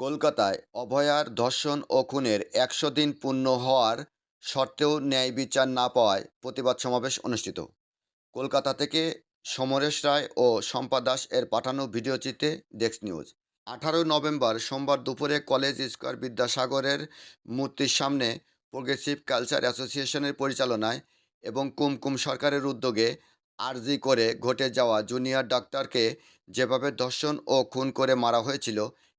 কলকাতায় অভয়ার ধর্ষণ ও খুনের একশো দিন পূর্ণ হওয়ার সত্ত্বেও ন্যায় বিচার না পাওয়ায় প্রতিবাদ সমাবেশ অনুষ্ঠিত। কলকাতা থেকে সমরেশ রায় ও শম্পা দাস এর পাঠানো ভিডিওচিত্রে ডেস্ক নিউজ। আঠারোই নভেম্বর সোমবার দুপুরে কলেজ স্কোয়ার বিদ্যাসাগরের মূর্তির সামনে প্রোগ্রেসিভ কালচার অ্যাসোসিয়েশনের পরিচালনায় এবং কুমকুম সরকারের উদ্যোগে আরজি করে ঘটে যাওয়া জুনিয়র ডাক্তারকে যেভাবে ধর্ষণ ও খুন করে মারা হয়েছিল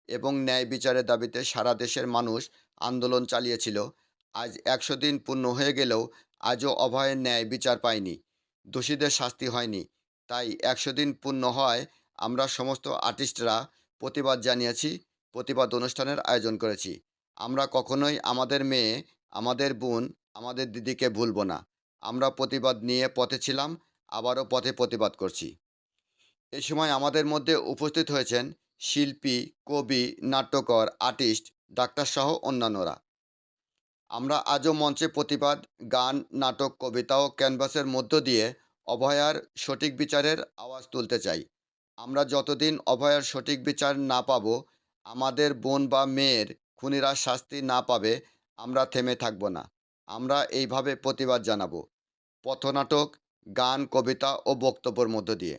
এবং ন্যায় বিচারের দাবিতে সারা দেশের মানুষ আন্দোলন চালিয়েছিল। আজ একশো দিন পূর্ণ হয়ে গেলেও আজও অভয়ের ন্যায় বিচার পায়নি দোষীদের শাস্তি হয়নি। তাই একশো দিন পূর্ণ হয় আমরা সমস্ত আর্টিস্টরা প্রতিবাদ জানিয়েছি, প্রতিবাদ অনুষ্ঠানের আয়োজন করেছি। আমরা কখনোই আমাদের মেয়ে, আমাদের বোন, আমাদের দিদিকে ভুলব না। আমরা প্রতিবাদ নিয়ে পথে ছিলাম, আবারও পথে প্রতিবাদ করছি। এ সময় আমাদের মধ্যে উপস্থিত হয়েছেন শিল্পী, কবি, নাট্যকর, আর্টিস্ট ডাক্তারসহ অন্যান্যরা। আমরা আজও মঞ্চে প্রতিবাদ, গান, নাটক, কবিতা ও ক্যানভাসের মধ্য দিয়ে অভয়ার সঠিক বিচারের আওয়াজ তুলতে চাই। আমরা যতদিন অভয়ার সঠিক বিচার না পাব, আমাদের বোন বা মেয়ের খুনিরা শাস্তি না পাবে, আমরা থেমে থাকব না। আমরা এইভাবে প্রতিবাদ জানাব। পথনাটক, গান, কবিতা ও বক্তব্যের মধ্য দিয়ে।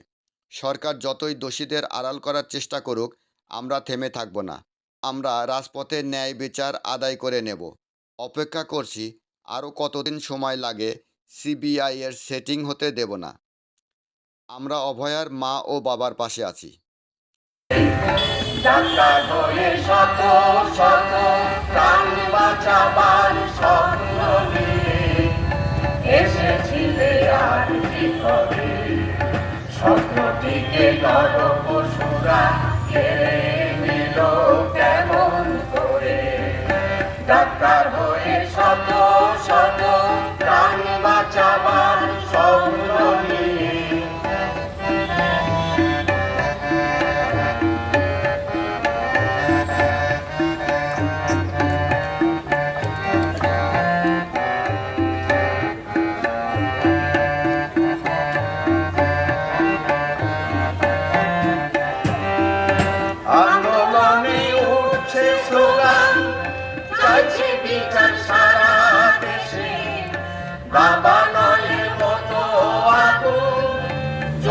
সরকার যতই দোষীদের আড়াল করার চেষ্টা করুক, আমরা থেমে থাকব না। আমরা রাজপথে ন্যায় বিচার আদায় করে নেব। অপেক্ষা করছি, আরও কতদিন সময় লাগে সিবিআই এর সেটিং হতে দেব না। আমরা অভয়ার মা ও বাবার পাশে আছি। এসেছিলে আর কি করে? নর পশুরা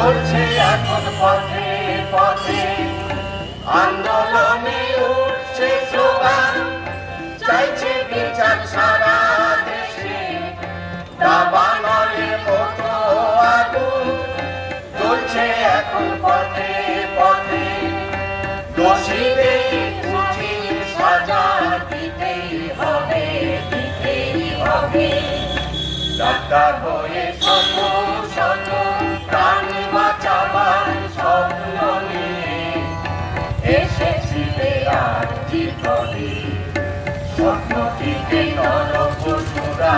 চলছে এখন পথে পথে। আন্দোলনে উঠছে স্লোগান, চাইছে বিচার সারা দেশে। বাবা নলের মতো আগুন চলছে এখন পথে পথে। দোষীদের উচিত সাজা দিতেই হবে দিতেই হবে। ডাক্তার হয়ে শত শত স্বপ্নটিকে নর পশুরা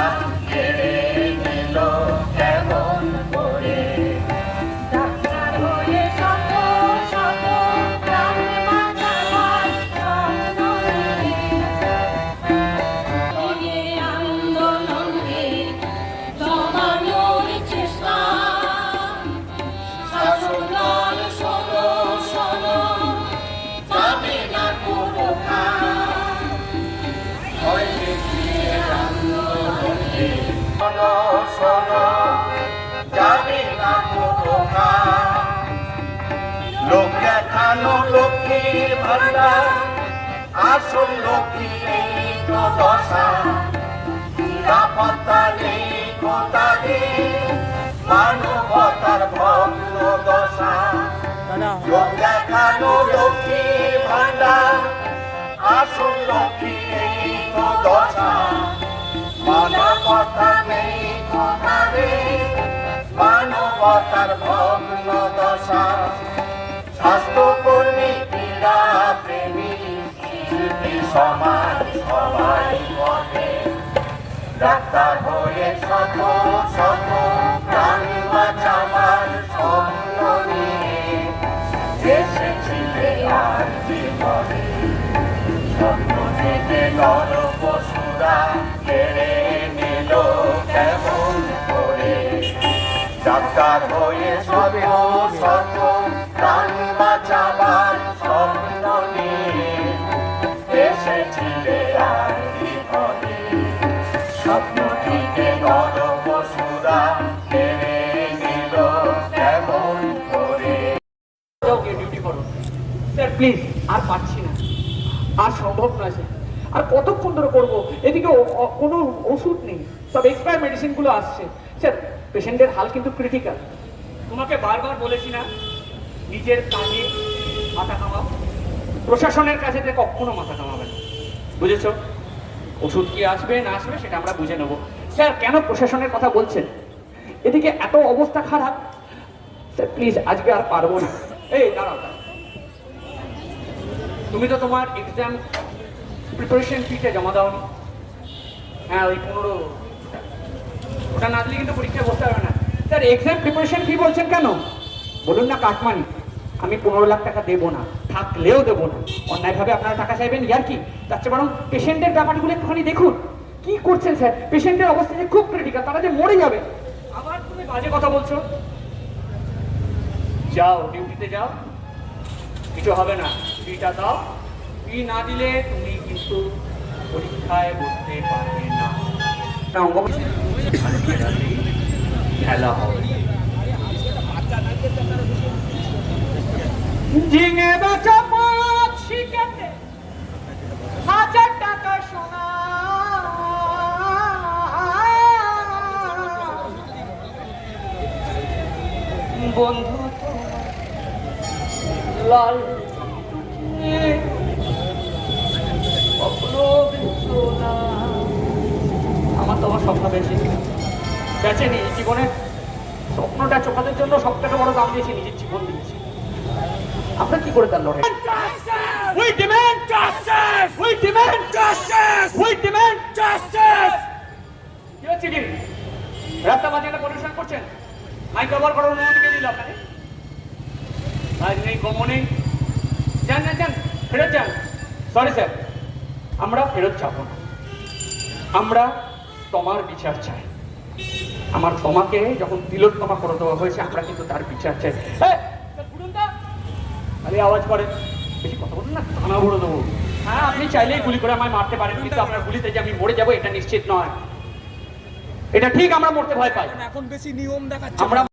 লোক দেখানো লক্ষ্মীর ভান্ডার আসল লক্ষ্মীর দশা নিরাপত্তা নেই কোথাদের মানবতার ভগ্ন দশা লোক দেখানো লক্ষ্মীর ভান্ডার আসল লক্ষ্মীর দশা নেই মানবতার ভগ্ন দশা। স্বাস্থ্যকর্মী ক্রীড়া প্রেমী শিল্পী, সমাজ, সবাই পথে ডাক্তার হয়ে শত শত প্রাণ বাঁচাবার স্বপ্ন নিয়ে। এসেছিলে আর জীবনে। স্বপ্ন থেকে নর পশুরা কেড়ে ডিউটি করো? স্যার প্লিজ আর পারছি না। আর সম্ভব নয় স্যার আর কতক্ষণ ধরে করব? এদিকে কোনো ওষুধ নেই। সব এক্সপায়ার মেডিসিনগুলো আসছে। স্যার পেশেন্টের হাল কিন্তু ক্রিটিক্যাল তোমাকে বারবার বলেছি না, নিজের কাজে মাথা কামাও। প্রশাসনের কাছে কখনো মাথা কামাবে না। বুঝেছ? ওষুধ কি আসবে, না আসবে, সেটা আমরা বুঝে নেব। স্যার, কেন প্রশাসনের কথা বলছেন? এদিকে এত অবস্থা খারাপ। স্যার প্লিজ আজকে আর পারব না। এই, দাঁড়াও। তুমি তো তোমার এক্সাম প্রিপারেশন ফিটা জমা দাও হ্যাঁ ওই পনেরো ওটা না দিলে কিন্তু পরীক্ষায় বসতে পারবে না। স্যার এক্সাম প্রিপারেশন ফি বলছেন কেন? বলুন না কাটমানি। আমি পনেরো লাখ টাকা দেবো না, থাকলেও দেবো না। অন্যায়ভাবে আপনারা টাকা চাইবেন, ইয়ার কি? তার চেয়ে বরং পেশেন্টের ব্যাপারগুলো একটুখানি দেখুন। কি করছেন স্যার? পেশেন্টের অবস্থা যে খুব ক্রিটিক্যাল তারা যে মরে যাবে। আবার তুমি বাজে কথা বলছো। যাও ডিউটিতে যাও। কিছু হবে না। ফিটা দাও। ফি না দিলে তুমি কিন্তু পরীক্ষায় বসতে পারবে না। ঝিঙে বেচা পাঁচ হাজার টাকা সোনা বন্ধু লাল টুকটুকে কখনো বেচো না। আমার তোমার স্বপ্ন বেশি বেচেনি জীবনের স্বপ্নটা চোখাদের জন্য সব থেকে বড় দাম দিয়েছি নিজের জীবন দিয়েছি। আমরা কি করে তার লড়াই We demand justice! We demand justice! We demand justice! কি হচ্ছে কি? রাস্তা একটা পরিবেশন করছেন? মাইক ব্যবহার করার অনুমতি কে দিল আপনাকে? আজ নেই গম নেই। যান যান যান ফেরত যান। সরি স্যার আমরা ফেরত যাব না। আমরা তোমার বিচার চাই। আমার তোমাকে যখন তিলোত্তমা করে দেওয়া হয়েছে আমরা কিন্তু তার বিচার চাই। আরে আওয়াজ করেন বেশি কথা বলুন না থানা ভরে দেবো। হ্যাঁ আপনি চাইলেই গুলি করে আমায় মারতে পারেন কিন্তু আপনার গুলিতে যে আমি মরে যাব এটা নিশ্চিত নয়। এটা ঠিক আমরা মরতে ভয় পাই। এখন বেশি নিয়ম দেখাচ্ছে আমরা